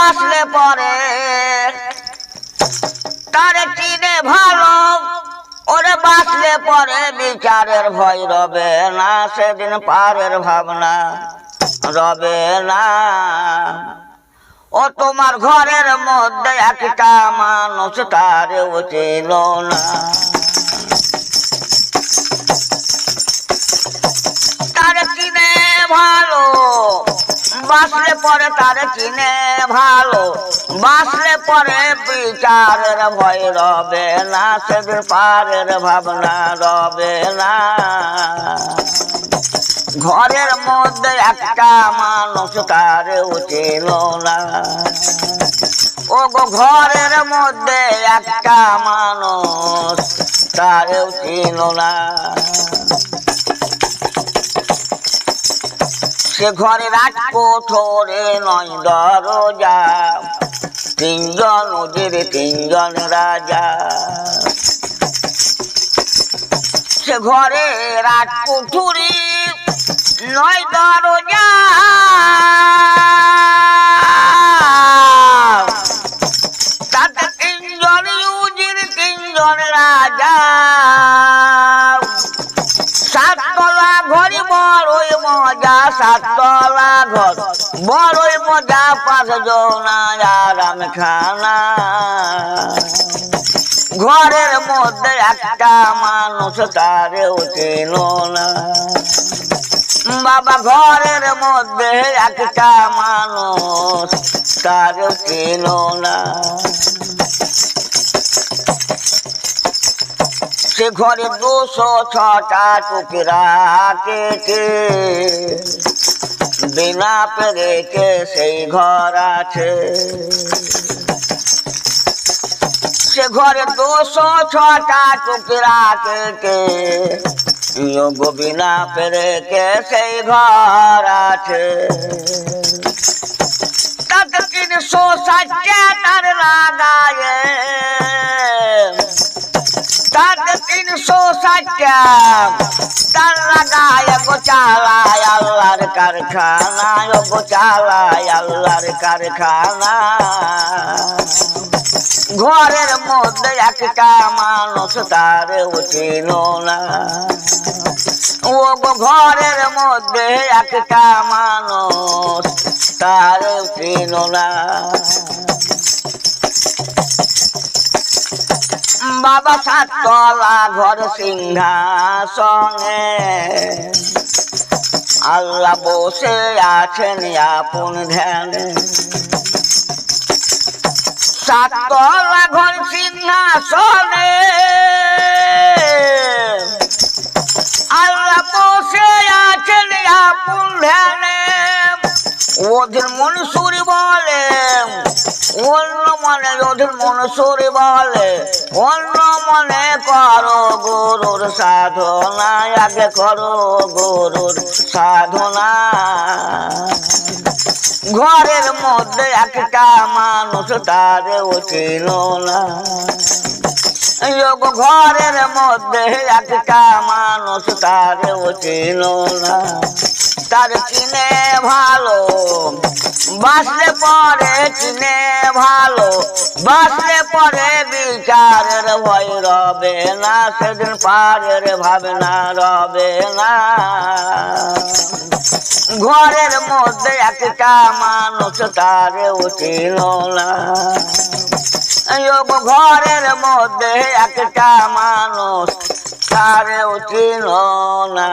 বাসলে পরে তারে চিনে ভালো, ওরে বাসলে পরে বিচারের ভয় রবে না, সেদিন পারের ভাবনা রবে না। ও তোমার ঘরের মধ্যে একটা মানুষ তারেও ছিল না। তার চিনে ভালো বাসলে পরে তারে চিনে ভালো। বাসলে পরে বিচারের ভয় রবে না, সেদিন পারের ভাবনা রবে না। ঘরের মধ্যে একটা মানুষ তারেও ছিল না। ও গো ঘরের মধ্যে একটা মানুষ তারেও ছিল না। সে ঘরে কোঠরে নয় দরজা। তিনজন ওদের, তিনজন রাজা। সে ঘরে রাত কুঠুরি নয় দরজা। তাতে তিনজন ইউজির তিনজন রাজা সাততলা ঘড়ি বড়ই মজা সাততলা ঘর। বড়ই মজা পাঁচ জনা আরাম খানা। ঘরের মধ্যে একটা মানুষ তারেও ছিল না। বাবা ঘরের মধ্যে একটা মানুষ তারেও ছিল না। সে ঘরে দুশো ছটা টুকরা কেটে বিনা পেরেকে সেই ঘর আছে। সে ঘরে দুশো ছটা টুকরা কেটে যোগ বিনা পেরেকে সেই ঘর আছে। তাতে তিনশো ষাটটা তার লাগায় তিনশো ষাটটা তার আল্লাহর কারখানা। ঘরের মধ্যে একটা মানুষ তারে উঠিল না। ও ঘরের মধ্যে একটা মানুষ তারে উঠিল না। বাবা সাততলা ঘর সিংহাসনে। আল্লাহ বসে আছেন আপন ধ্যানে। সাততলা ঘর সিংহাসনে। আল্লাহ বসে আছেন আপন ধ্যানে। ওদের মনসুরি বলে অন্য মনে ওদের মনসুরি বলে, অন্য মনে করো গরুর সাধনা, আগে করো গরুর সাধনা। ঘরের মধ্যে একটা মানুষ তারে উঠিল না। ঘরের মধ্যে একটা মানুষ তারে উঠিল না। তার কিনে ভালো বাসলে পরে চিনে ভালো বাসলে পরে বিচারের ভয় রবে না, সেদিন পারের ভাবনা রবে না। ঘরের মধ্যে একটা মানুষ তার উঠিল না। ঘরের মধ্যে একটা মানুষ তারে উঠিল না।